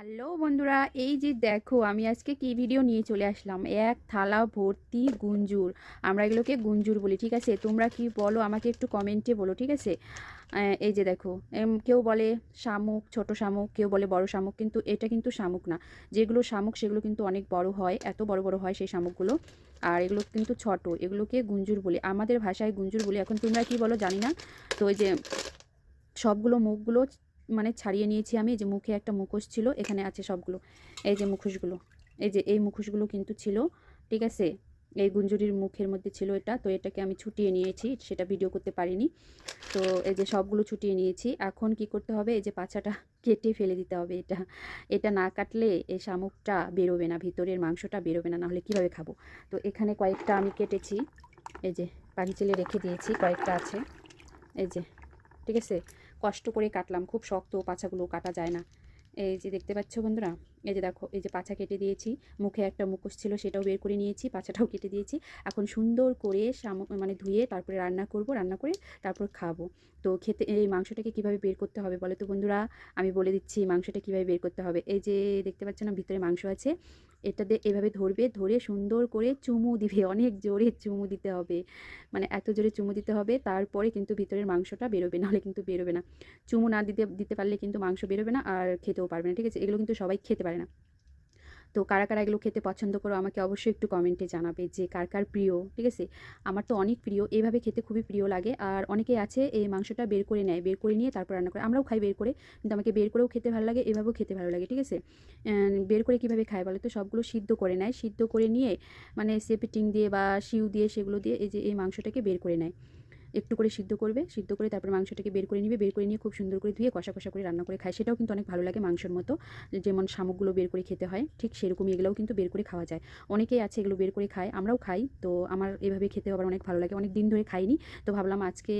Hello বন্ধুরা, এই যে দেখো আমি আজকে কি ভিডিও নিয়ে চলে আসলাম? এক থালা ভর্তি গুঞ্জুর। আমরা এগুলোকে গুঞ্জুর বলি, ঠিক আছে? তোমরা কি বলো, আমাকে একটু কমেন্টে বলো, ঠিক আছে? এই যে দেখো কেউ বলে শামুক, ছোট শামুক, কেউ বলে বড় শামুক, কিন্তু এটা কিন্তু শামুক না। যেগুলো শামুক, সেগুলো কিন্তু অনেক বড় হয়, এত বড় বড় হয় সেই শামুকগুলো। আর এগুলো কিন্তু ছোট, এগুলোকে গুঞ্জুর বলি। আমাদের ভাষায় গুঞ্জুর বলি। এখন তোমরা কি বলো জানি না। তো এই যে সবগুলো মুখগুলো মানে ছাড়িয়ে নিয়েছি আমি যে মুখে একটা মুখোশ ছিল, এখানে আছে সবগুলো। এই যে মুখোশগুলো, এই যে এই মুখোশগুলো কিন্তু ছিল, ঠিক আছে? এই গুঞ্জুরির মুখের মধ্যে ছিল এটা, তো এটাকে আমি ছুটিয়ে নিয়েছি, সেটা ভিডিও করতে পারিনি। তো এই যে সবগুলো ছুটিয়ে নিয়েছি, এখন কি করতে হবে? এই যে পাছাটা কেটে ফেলে দিতে হবে এটা। এটা না কাটলে এই শামুকটা বেরোবে না, ভিতরের মাংসটা বেরোবে না, নাহলে কীভাবে খাব? তো এখানে কয়েকটা আমি কেটেছি, এই যে পাখি চেলে রেখে দিয়েছি, কয়েকটা আছে, এই যে, ঠিক আছে? কষ্ট করে কাটলাম খুব শক্ত পাছাগুলো কাটা যায় না। এই যে দেখতে পাচ্ছ বন্ধুরা এই যে দেখো, এই যে পাছা কেটে দিয়েছি। মুখে একটা মুখোশ ছিল, সেটাও বের করে নিয়েছি, পাছাটাও কেটে দিয়েছি। এখন সুন্দর করে মানে ধুয়ে তারপরে রান্না করব, রান্না করে তারপর খাব। তো খেতে, এই মাংসটাকে কীভাবে বের করতে হবে বলে তো বন্ধুরা? আমি বলে দিচ্ছি মাংসটা কীভাবে বের করতে হবে। এই যে দেখতে পাচ্ছ না, ভিতরে মাংস আছে। এটা এভাবে ধরবে, ধরে সুন্দর করে চুমু দিবে, অনেক জোরে চুমু দিতে হবে। মানে এত জোরে চুমু দিতে হবে, তারপরে কিন্তু ভিতরের মাংসটা বেরোবে, নাহলে কিন্তু বেরোবে না। চুমু না দিতে দিতে পারলে কিন্তু মাংস বেরোবে না আর খেতেও পারবে না, ঠিক আছে? এগুলো কিন্তু সবাই খেতে পারে না। তো কারা কারা এগুলো খেতে পছন্দ করো আমাকে অবশ্যই একটু কমেন্টে জানাবে যে কার কার প্রিয়, ঠিক আছে? আমার তো অনেক প্রিয় এইভাবে খেতে খুবই প্রিয় লাগে। আর অনেকে আছে এই মাংসটা বের করে নেয়, বের করে নিয়ে তারপর রান্না করে, আমরাও খাই বের করে, কিন্তু আমাকে বের করেও খেতে ভালো লাগে, এভাবেও খেতে ভালো লাগে, ঠিক আছে? বের করে কীভাবে খায় বলে তো? সবগুলো সিদ্ধ করে নেয়, সিদ্ধ করে নিয়ে মানে সেপিটিং দিয়ে বা শিউ দিয়ে সেগুলো দিয়ে এই যে এই মাংসটাকে বের করে নেয়। একটু করে সিদ্ধ করবে, সিদ্ধ করে তারপর মাংসটাকে বের করে নিবে, বের করে নিয়ে খুব সুন্দর করে ধুয়ে কষা কষা করে রান্না করে খায়। সেটাও কিন্তু অনেক ভালো লাগে মাংসের মতো। যেমন শামুকগুলো বের করে খেতে হয়, ঠিক সেরকমই এগুলোও কিন্তু বের করে খাওয়া যায়। অনেকেই আছে এগুলো বের করে খায়, আমরাও খাই। তো আমার এভাবে খেতে আবার অনেক ভালো লাগে। অনেক দিন ধরে খাইনি। তো ভাবলাম আজকে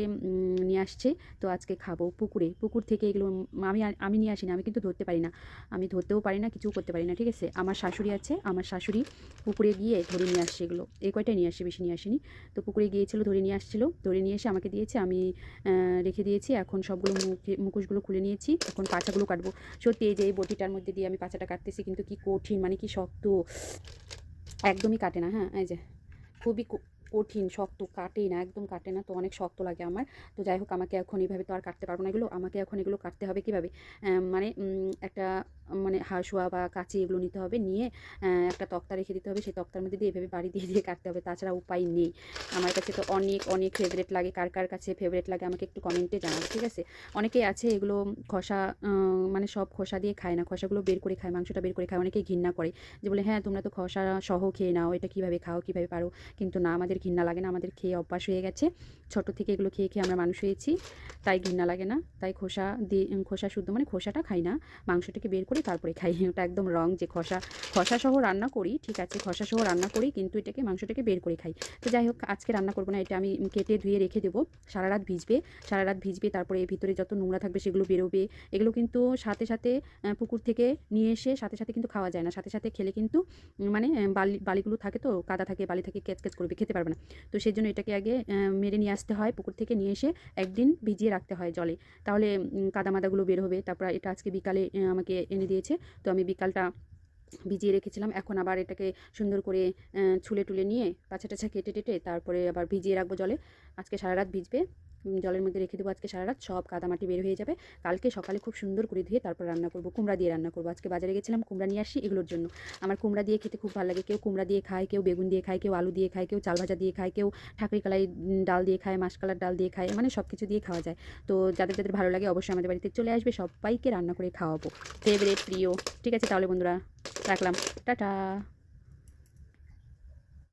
নিয়ে আসছে। তো আজকে খাব পুকুরে। পুকুর থেকে এগুলো আমি আমি নিয়ে আসিনি। আমি কিন্তু ধরতে পারি না। আমি ধরতেও পারি না কিছু করতে পারি না, ঠিক আছে? আমার শাশুড়ি আছে। আমার শাশুড়ি পুকুরে গিয়ে ধরে নিয়ে আসছে এগুলো। এই কয়টাই নিয়ে আসে? বেশি নিয়ে আসেনি। তো পুকুরে গিয়েছিল, ধরে নিয়ে আসছিল। ধরে নিয়ে এসে আমাকে দিয়েছে, আমি রেখে দিয়েছি। এখন সবগুলো মুখে, মুখোশগুলো খুলে নিয়েছি, এখন পাছাগুলো কাটবো। সত্যি এই যে এই বটিটার মধ্যে দিয়ে আমি পাছাটা কাটতেছি কিন্তু কি কঠিন মানে কি শক্ত। একদমই কাটে না হ্যাঁ এই যে। খুবই কঠিন, শক্ত কাটেই না, একদম কাটে না, তো অনেক শক্ত লাগে আমার। তো যাই হোক, আমাকে এখন এইভাবে তো আর কাটতে পারব না এগুলো, আমাকে এখন এগুলো কাটতে হবে কীভাবে? মানে একটা মানে হাঁসুয়া বা কাঁচি এগুলো নিতে হবে। নিয়ে একটা তক্তা রেখে দিতে হবে। সেই তক্তার মধ্যে দিয়ে এভাবে বাড়ি দিয়ে দিয়ে কাটতে হবে। তাছাড়া উপায় নেই। আমার কাছে তো অনেক অনেক ফেভারেট লাগে। কার কার কাছে ফেভারেট লাগে আমাকে একটু কমেন্টে জানাবে ঠিক আছে? অনেকেই আছে এগুলো খোসা মানে সব খোসা দিয়ে খায় না। খোসাগুলো বের করে খায়, মাংসটা বের করে খায়। অনেকেই ঘৃণা করে যে বলে হ্যাঁ তোমরা তো খোসা সহ খেয়ে নাও। এটা কীভাবে খাও, কীভাবে পারো? কিন্তু না, আমাদের ঘৃণা লাগে না। আমাদের খেয়ে অভ্যাস হয়ে গেছে। ছোট থেকে এগুলো খেয়ে খেয়ে আমরা মানুষ হয়েছি। তাই ঘৃণা লাগে না। তাই খোসা দিয়ে খোসা শুদ্ধ মানে খোসাটা খাই না। মাংসটাকে বের করে তারপরে খাই। ওটা একদম রং যে খসা খোসা সহ রান্না করি, ঠিক আছে খোসা সহ রান্না করি, কিন্তু এটাকে, মাংসটাকে বের করে খাই। তো যাই হোক, আজকে রান্না করব না, এটা আমি কেটে ধুয়ে রেখে দেবো। সারা রাত ভিজবে, সারা রাত ভিজবে, তারপরে ভিতরে যত নোংরা থাকবে সেগুলো বেরোবে। এগুলো কিন্তু সাথে সাথে পুকুর থেকে নিয়ে এসে সাথে সাথে কিন্তু খাওয়া যায় না। সাথে সাথে খেলে কিন্তু মানে বালি, বালিগুলো থাকে তো, কাদা থাকে, বালি থাকে ক্যাচ ক্যাচ করবে, খেতে পারবে না। তো সেই জন্য এটাকে আগে মেরে নিয়ে আসতে হয়, পুকুর থেকে নিয়ে এসে একদিন ভিজিয়ে রাখতে হয় জলে। তাহলে কাদা মাদাগুলো বের হবে। তারপর এটা আজকে বিকালে আমাকে এনে দিয়েছে। তো আমি বিকালটা ভিজিয়ে রেখেছিলাম। এখন আবার এটাকে সুন্দর করে ছুলে টুলে নিয়ে পাছা টাছা কেটে টেটে তারপরে আবার ভিজিয়ে রাখব জলে। আজকে সারা রাত ভিজবে। জলের মধ্যে রেখে দেবো আজকে সারা রাত সব কাদামাটি বের হয়ে যাবে। কালকে সকালে খুব সুন্দর করে ধুয়ে তারপর রান্না করব, কুমড়া দিয়ে রান্না করব। আজকে বাজারে গেছিলাম কুমড়া নিয়ে আসি এগুলোর জন্য। আমার কুমড়া দিয়ে খেতে খুব ভালো লাগে, কেউ কুমড়া দিয়ে খায়, কেউ বেগুন দিয়ে খায়, কেউ আলু দিয়ে খায়, কেউ চাল ভাজা দিয়ে খায়, কেউ ঠাকুরি কালাই ডাল দিয়ে খায় মাসকালার ডাল দিয়ে খায় মানে সব কিছু দিয়ে খাওয়া যায়। তো যাদের যাদের ভালো লাগে অবশ্যই আমাদের বাড়িতে চলে আসবে, সবাইকে রান্না করে খাওয়াবো। ফেভারিট প্রিয়। ঠিক আছে তাহলে বন্ধুরা, রাখলাম। টাটা।